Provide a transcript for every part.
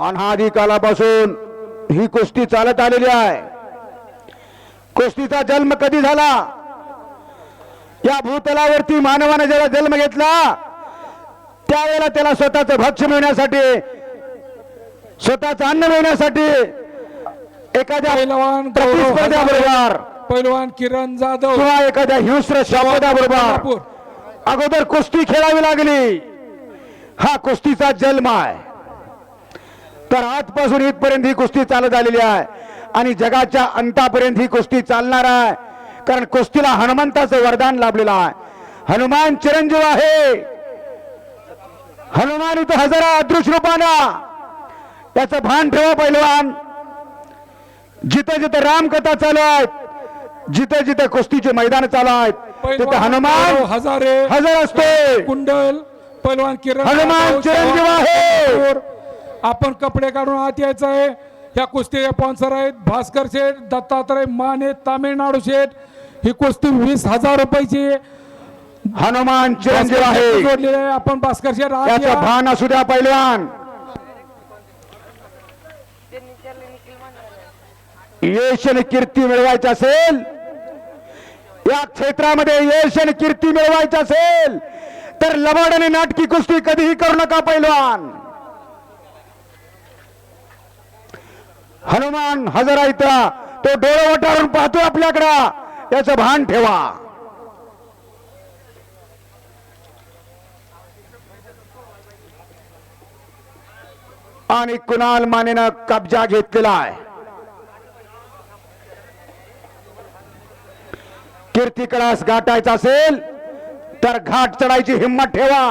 अनादी कालापासून ही कुस्ती चालत आलेली आहे कुस्तीचा जन्म कधी झाला या भूतलावरती मानवाने जेव्हा जन्म घेतला त्यावेळेला त्याला स्वतःचं भक्ष मिळण्यासाठी स्वतःचं अन्न मिळण्यासाठी एखाद्या पैलवान किरण जाधव किंवा एखाद्या हिंस्र शापदाबरोबर कोल्हापूर. अगोदर कुस्ती खेळावी लागली. हा कुस्तीचा जन्म आहे. तर आजपासून इथपर्यंत ही कुस्ती चालत आलेली आहे आणि जगाच्या अंतापर्यंत ही कुस्ती चालणार आहे. कारण कुस्तीला हनुमंताचं वरदान लाभलेलं आहे. हनुमान चिरंजीव आहे. हनुमान इथं हजारा अदृश्य रूपाना त्याचं भान ठेवा पहिलवान जिथे जिथे रामकथा चालू आहेत जिथे जिथे कुस्तीचे मैदान चालू आहेत तिथे हनुमान हजारे हजर असते. कुंडल पैलवान किरण हनुमान चिरंजीव आहे. आपण कपडे काढून आत यायचं आहे या कुस्ती स्पॉन्सर आहेत भास्कर शेठ दत्तात्रय माने तामिळनाडू शेठ. ही कुस्ती वीस हजार रुपयाची हनुमान चिरंजीव आहे. जोडलेली आहे. आपण भास्कर शेठ. भान असू द्या पैलवान. यश आणि कीर्ती मिळवायची असेल या क्षेत्रामध्ये यश आणि कीर्ती मिळवायची असेल तर लबाड आणि नाटकी कुस्ती कधीही करू नका पैलवान. हनुमान हजर इथं तो डोळे वटारून पाहतो आपल्याकडं याचं भान ठेवा. आणि कुणाल मानेनं कब्जा घेतलेला आहे? कीर्ती कळास गाठायचा असेल तर घाट चढायची हिंमत ठेवा.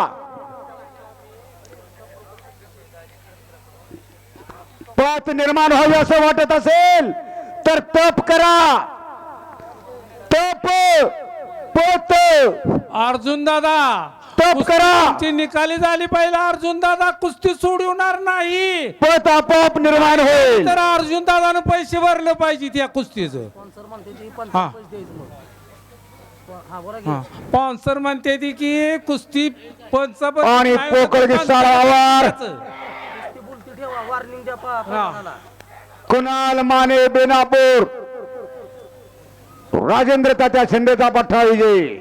पत निर्माण व्हावी असं वाटत असेल तर तप करा. तप पोत अर्जुन दादा तप करा. कुस्ती निकाली झाली पाहिजे अर्जुन दादा कुस्ती सोडवणार नाही. पत आपोआप निर्माण होईल. तर अर्जुन दादानं पैसे भरले पाहिजे त्या कुस्तीचं. स्पॉन्सर म्हणते ती पण हा. स्पॉन्सर म्हणते ती की कुस्ती पंचापत आणि पोकळगी कुणाल. माने बेनापूर. राजेंद्र त्याच्या शिंदेचा पठ्ठा विजयी.